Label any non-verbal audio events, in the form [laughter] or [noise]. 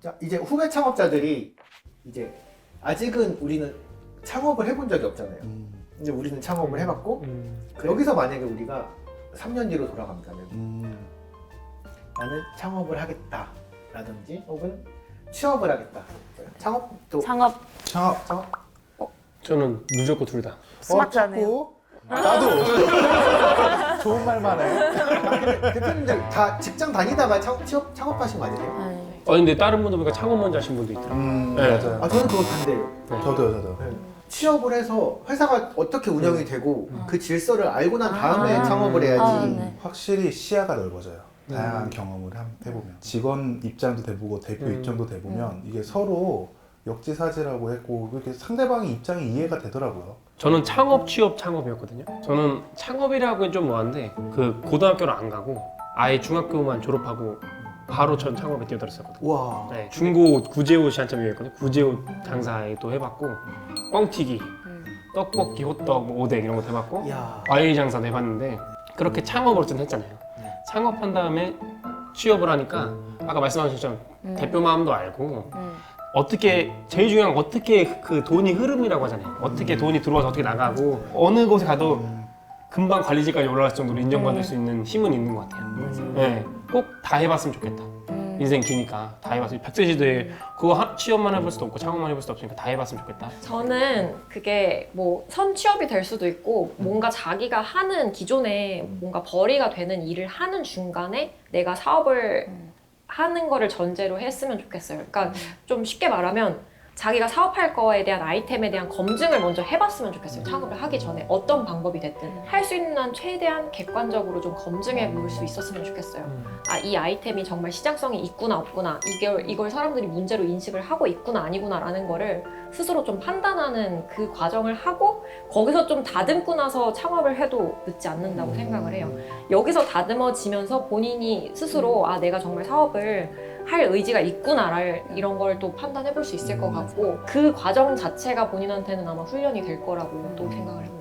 자, 이제 후배 창업자들이 이제 아직은 우리는 창업을 해본 적이 없잖아요. 음, 이제 우리는 창업을 해봤고 음. 여기서 만약에 우리가 3년 뒤로 돌아간다면 음, 나는 창업을 하겠다라든지 혹은 취업을 하겠다. 창업도 창업 창업. 창업 저는 무조건 둘 다. 스마트하네요. 어, 자꾸 나도 [laughs] 좋은 말만 해. 대표님들 다 직장 다니다가 창업, 취업, 창업하신 거 아니세요? 네. 어 근데 다른 분들 보니까 창업 먼저 하신 분도 있더라고요. 음, 네. 맞아요. 아 저는 그건 반대예요. 저도요, 저도. 네. 취업을 해서 회사가 어떻게 운영이 되고 그 질서를 알고 난 다음에 아. 창업을 해야지. 아, 네. 확실히 시야가 넓어져요. 음. 다양한 경험을 한- 해보면 직원 입장도 돼보고 대표 음. 입장도 돼보면 이게 서로 역지사지라고 했고 이렇게 상대방의 입장이 이해가 되더라고요. 저는 창업, 취업, 창업이었거든요. 저는 창업이라고는 좀 뭐한데 그 고등학교를 안 가고 아예 중학교만 졸업하고 바로 전 창업에 뛰어들었었거든요. 와. 네, 중고 구제옷이 한참 유행했거든요. 구제옷 장사도 해봤고 뻥튀기, 음. 떡볶이, 호떡, 뭐 오뎅 이런 것도 해봤고 야. 과일 장사도 해봤는데 그렇게 창업을 좀 했잖아요. 네. 창업한 다음에 취업을 하니까 아까 말씀하신 것처럼 음. 대표 마음도 알고 음. 어떻게 제일 중요한 건 어떻게 그 돈이 흐름이라고 하잖아요. 어떻게 돈이 들어와서 어떻게 나가고 어느 곳에 가도 음, 금방 관리직까지 올라갈 정도로 인정받을 수 있는 힘은 있는 것 같아요. 음. 네, 꼭 다 해봤으면 좋겠다. 음. 인생 기니까 다 해봤으면 백세 시대에 그거 하- 취업만 해볼 수도 없고 창업만 해볼 수도 없으니까 다 해봤으면 좋겠다. 저는 그게 뭐 선취업이 될 수도 있고 뭔가 자기가 하는 기존에 뭔가 벌이가 되는 일을 하는 중간에 내가 사업을 음. 하는 거를 전제로 했으면 좋겠어요. 그러니까 좀 쉽게 말하면 자기가 사업할 거에 대한 아이템에 대한 검증을 먼저 해봤으면 좋겠어요. 창업을 하기 전에 어떤 방법이 됐든 할 수 있는 한 최대한 객관적으로 좀 검증해 볼 수 있었으면 좋겠어요. 아, 이 아이템이 정말 시장성이 있구나 없구나 이걸, 이걸 사람들이 문제로 인식을 하고 있구나 아니구나라는 거를 스스로 좀 판단하는 그 과정을 하고 거기서 좀 다듬고 나서 창업을 해도 늦지 않는다고 생각을 해요. 여기서 다듬어지면서 본인이 스스로 아 내가 정말 사업을 할 의지가 있구나를 이런 걸 또 판단해 볼 수 있을 것 같고 그 과정 자체가 본인한테는 아마 훈련이 될 거라고 또 생각을 해요.